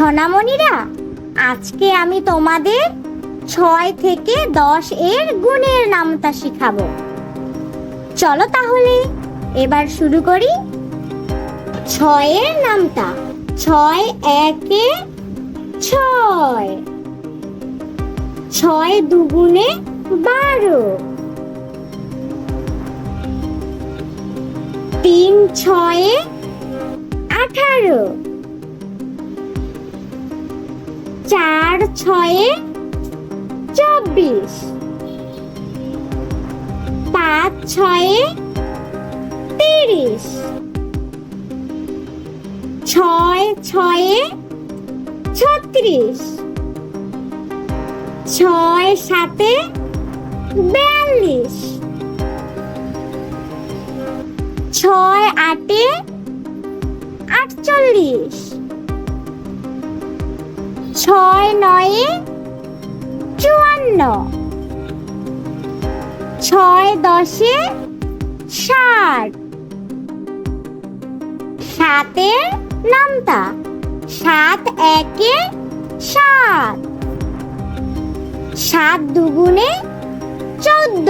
সোনামণিরা, আজকে আমি তোমাদের ছয় থেকে দশ এর গুণের নামতা শিখাবো। চলো তাহলে, এবার শুরু করি। ছয়ের নামতা ছয় একে ছয়। ছয় দুগুণে বারো। তিন ছয়ে আঠারো। চার, ছয়ে চব্বিশ। পাঁচ, ছয়ে তিরিশ। ছয়, ছয়ে ছত্রিশ। ছয়, সাতে বিয়াল্লিশ। ছয়, আটে আটচল্লিশ। ছয় নয়ে চুয়ান্ন। ছয় দশে ষাট। সাতের নামতা। সাত একে সাত। সাত দুগুণে চোদ্দ।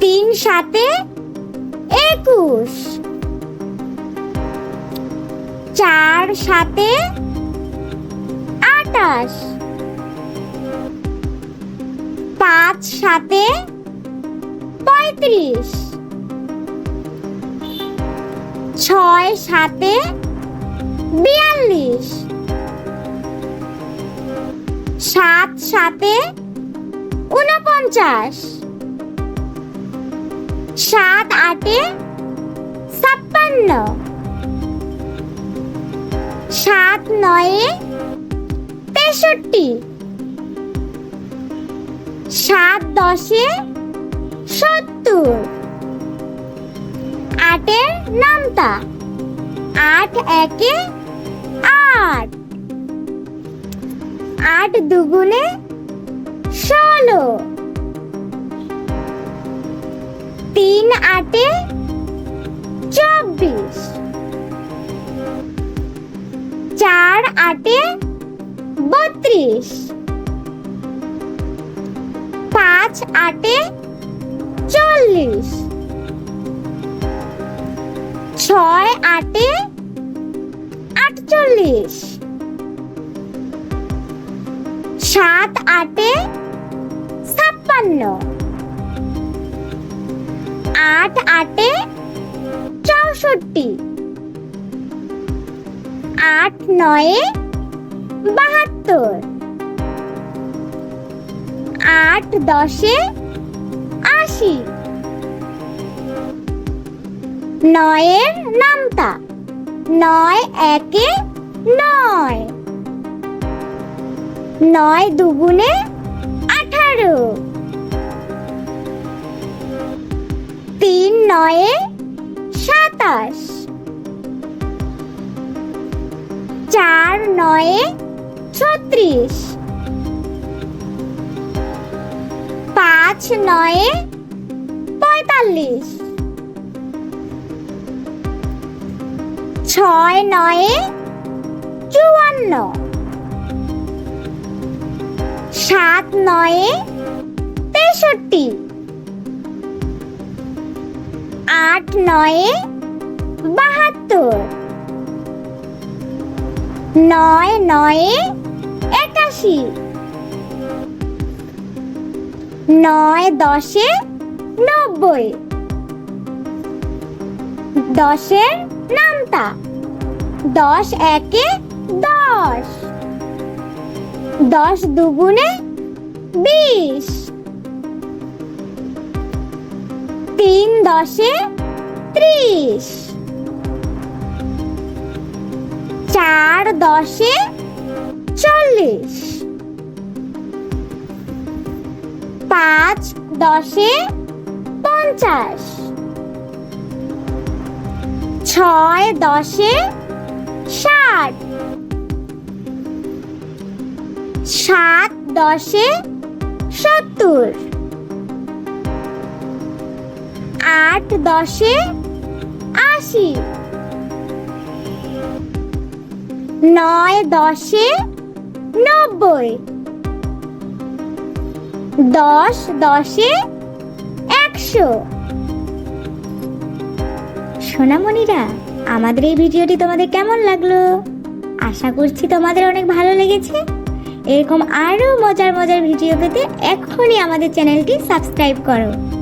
তিন সাতে একুশ। চার, সাতে আটাশ। পাঁচ, সাতে পঁয়ত্রিশ। ছয়, সাতে বিয়াল্লিশ। সাত, সাতে উনপঞ্চাশ সাত, আটে ছাপ্পান্ন। সাত নয়ে তেষট্টি। সাত দশে সত্তর। আটের নামতা। আট একে আট। আট দুগুণে ষোলো। তিন আটে আটে বত্রিশ। পাঁচ আটে চল্লিশ। ছয় আটে আটচল্লিশ। সাত আটে ছাপ্পান্ন। আট আটে চৌষট্টি। আট নয়ে বাহাত্তর। আট দশে আশি। নয়ের নামতা। নয় একে নয়। নয় দুগুণে আঠারো। তিন নয়ে সাতাশ। চার নয়ে ছত্রিশ। পাঁচ নয়ে, পঁয়তাল্লিশ। ছয় নয়ে, চুয়ান্ন। সাত নয়ে, তেষট্টি। আট নয়ে, বাহাত্তর। নয় নয়ে নয় দশে নব্বই। দশের নামতা। দশ একে দশ। দশ দুগুণে বিশ। তিন দশে ত্রিশ। চার দশে চল্লিশ। পাঁচ, দশে পঞ্চাশ। ছয়, দশে ষাট। সাত, দশে সত্তর। আট, দশে আশি। নয়, দশে নব্বই। দশ, দশে একশো। সোনামণিরা, আমাদের এই ভিডিওটি তোমাদের কেমন লাগল? আশা করছি তোমাদের অনেক ভালো লেগেছে। এরকম আরও মজার মজার ভিডিও পেতে এক্ষুনি আমাদের চ্যানেলটি সাবস্ক্রাইব করো।